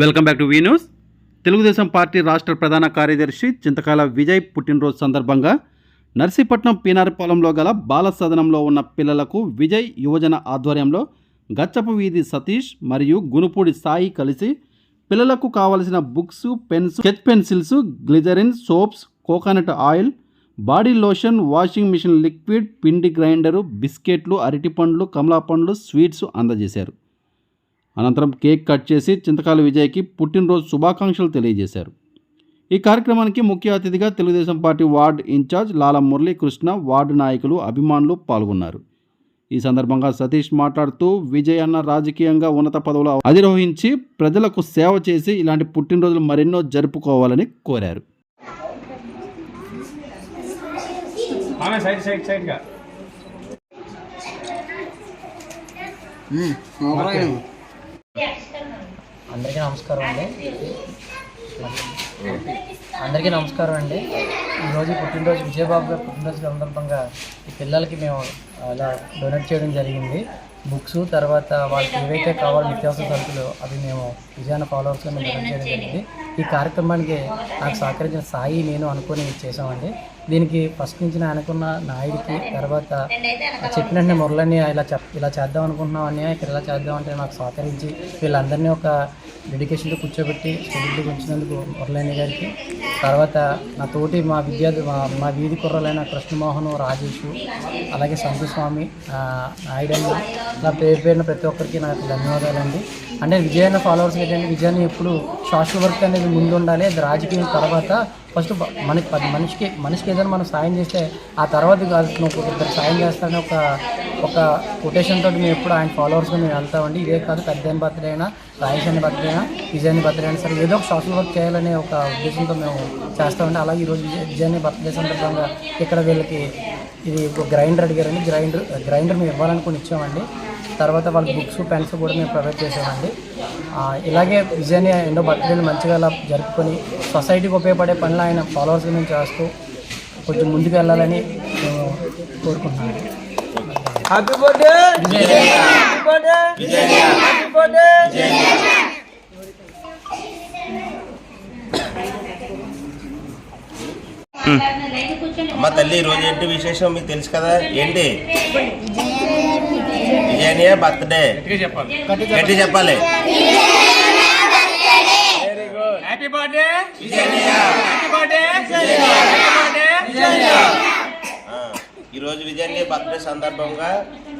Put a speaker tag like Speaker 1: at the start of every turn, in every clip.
Speaker 1: Welcome back to V news. Telugu Desam party రాష్ట్ర ప్రధాన కార్యదర్శి చింతకాల విజయ్ పుట్టినరోజు సందర్భంగా నర్సీపట్నం పీనారిపాలెంలో గల బాల సదనంలో ఉన్న పిల్లలకు విజయ్ యువజన ఆధ్వర్యంలో గచ్చపు వీధి సతీష్ మరియు గునుపూడి సాయి కలిసి పిల్లలకు కావలసిన books pens sketch pencils glycerin soaps coconut oil body lotion washing machine liquid పిండి గ్రైండరు బిస్కెట్లు అరటిపండ్లు కమలా పండ్లు స్వీట్స్ అందజేశారు. అనంతరం కేక్ కట్ చేసి చింతకాల విజయ్కి పుట్టినరోజు శుభాకాంక్షలు తెలియజేశారు. ఈ కార్యక్రమానికి ముఖ్య అతిథిగా Telugu Desam party ward incharge Lala Muralikrishna ward నాయకులు అభిమానులు పాల్గొన్నారు. ఈ సందర్భంగా సతీష్ మాట్లాడుతూ విజయ్ అన్న రాజకీయంగా ఉన్నత పదవులు అధిరోహించి ప్రజలకు సేవ చేసి ఇలాంటి పుట్టినరోజులు మరెన్నో జరుపుకోవాలని కోరారు.
Speaker 2: సైడ్
Speaker 3: అందరికీ నమస్కారం అండి. అందరికీ నమస్కారం అండి. ఈరోజు పుట్టినరోజు విజయబాబు గారు పుట్టినరోజు సందర్భంగా ఈ పిల్లలకి మేము అలా డొనేట్ చేయడం జరిగింది. బుక్స్ తర్వాత వాళ్ళకి ఏవైతే కావాలో నిత్యావసర సరుకులు అవి మేము విజయాన ఫాలోవర్స్గా మేము డొనేట్ చేయడం జరిగింది. ఈ కార్యక్రమానికి నాకు సహకరించిన సాయి నేను అనుకుని చేసామండి దీనికి ఫస్ట్ నుంచి నేను అనుకున్న నాయుడికి తర్వాత చెప్పినట్టు మురళని ఇలా చెప్ ఇలా చేద్దాం అనుకుంటున్నాం అని ఇక్కడ ఇలా చేద్దాం అంటే నాకు సహకరించి వీళ్ళందరినీ ఒక డెడికేషన్తో కూర్చోబెట్టి స్టడీలో ఉంచినందుకు మురళైన గారికి. తర్వాత నా తోటి మా విద్యార్థి మా వీధి కుర్రలైన కృష్ణమోహన్ రాజేష్ అలాగే సంతస్వామి నాయుడన్న నా పేరు పేరున ప్రతి ఒక్కరికి నాకు ధన్యవాదాలండి. అంటే విజయాన్ని ఫాలోవర్స్ ఏంటంటే విజయాన్ని ఎప్పుడు సోషల్ వర్క్ అనేది ముందు ఉండాలి అది రాజకీయం తర్వాత ఫస్ట్ మనకి మనిషికి మనిషికి ఏదైనా మనం సాయం చేస్తే ఆ తర్వాత కాదు నువ్వు ఇద్దరు సాయం చేస్తానే ఒక ఒక కొటేషన్ తోటి మేము ఎప్పుడు ఆయన ఫాలోవర్స్గా మేము వెళ్తామండి. ఇదే కాదు పెద్ద బర్త్డే అయినా రాయేష్ అని బర్త్డే అయినా విజయాన్ని బర్త్డే అయినా సరే ఏదో ఒక సోషల్ వర్క్ చేయాలనే ఒక ఉద్దేశంతో మేము చేస్తామండి. అలాగే ఈరోజు విజయ్ విజయాన్ని బర్త్డే సందర్భంగా ఇక్కడ వీళ్ళకి ఇది గ్రైండర్ అడిగారండి. గ్రైండర్ గ్రైండర్ మేము ఇవ్వాలనుకుని ఇచ్చామండి. తర్వాత వాళ్ళకి బుక్స్ పెన్స్ కూడా మేము ప్రొవైడ్ చేసామండి ఇలాగే విజయాన్ని ఎన్నో బర్త్డేలు మంచిగా అలా జరుపుకొని సొసైటీకి ఉపయోగపడే పనులు ఆయన ఫాలోవర్స్ మేము చేస్తూ కొంచెం ముందుకు వెళ్ళాలని మేము కోరుకుంటున్నాను
Speaker 2: happy birthday happy birthday happy birthday
Speaker 4: అమ్మ తల్లి ఈరోజు ఏంటి విశేషం? మీకు తెలుసు కదా? ఏంటి? విజయనియా బర్త్డే
Speaker 2: చెప్పాలి.
Speaker 4: గట్టి చెప్పాలి
Speaker 2: very good happy birthday happy birthday happy birthday
Speaker 4: ఆ, ఈరోజు విజయనియ బర్త్డే సందర్భంగా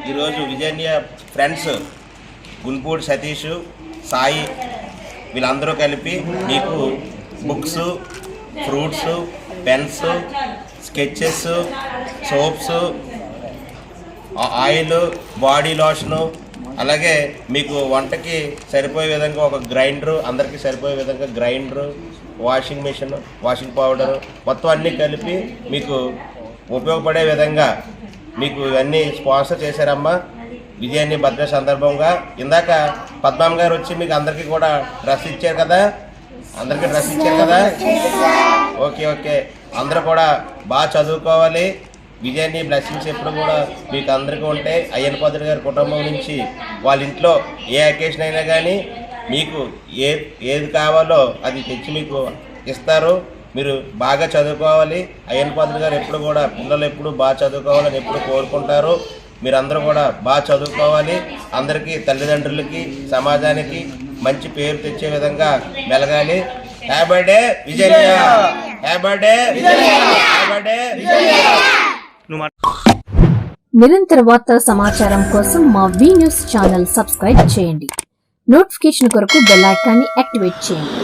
Speaker 4: ఈరోజు విజయనియ ఫ్రెండ్స్ గుల్పూడి సతీష్ సాయి వీళ్ళందరూ కలిపి మీకు books fruits pens sketches soaps oil body lotion అలాగే మీకు వంటకి సరిపోయే విధంగా ఒక గ్రైండరు అందరికీ సరిపోయే విధంగా grinder washing machine washing powder మొత్తం అన్నీ కలిపి మీకు ఉపయోగపడే విధంగా మీకు ఇవన్నీ స్పాన్సర్ చేశారమ్మా. విజయాన్ని భద్ర సందర్భంగా. ఇందాక పద్మాం గారు వచ్చి మీకు అందరికీ కూడా డ్రెస్ ఇచ్చారు కదా? అందరికీ డ్రెస్ ఇచ్చారు కదా? Okay okay. అందరూ కూడా బాగా చదువుకోవాలి. విజయాన్ని బ్లెస్సింగ్స్ ఎప్పుడు కూడా మీకు అందరికీ ఉంటాయి. అయ్యన్న పాత్రుడు గారి కుటుంబం నుంచి వాళ్ళ ఇంట్లో ఏ అకేషన్ అయినా కానీ మీకు ఏ ఏది కావాలో అది తెచ్చి మీకు ఇస్తారు. మీరు బాగా చదువుకోవాలి. అయ్యన్ పాత్రుడు గారు ఎప్పుడు కూడా పిల్లలు ఎప్పుడు బాగా చదువుకోవాలని ఎప్పుడు కోరుకుంటారు. మీరందరూ కూడా బాగా చదువుకోవాలి. అందరికీ తల్లిదండ్రులకి సమాజానికి మంచి పేరు తెచ్చే విధంగా మెలగాలి. Happy birthday Vijaya happy day happy
Speaker 5: నిరంతర వార్తా సమాచారం కోసం మా వి న్యూస్ ఛానల్ సబ్స్క్రైబ్ చేయండి. నోటిఫికేషన్ కొరకు బెల్ ఐకాన్ని యాక్టివేట్ చేయండి.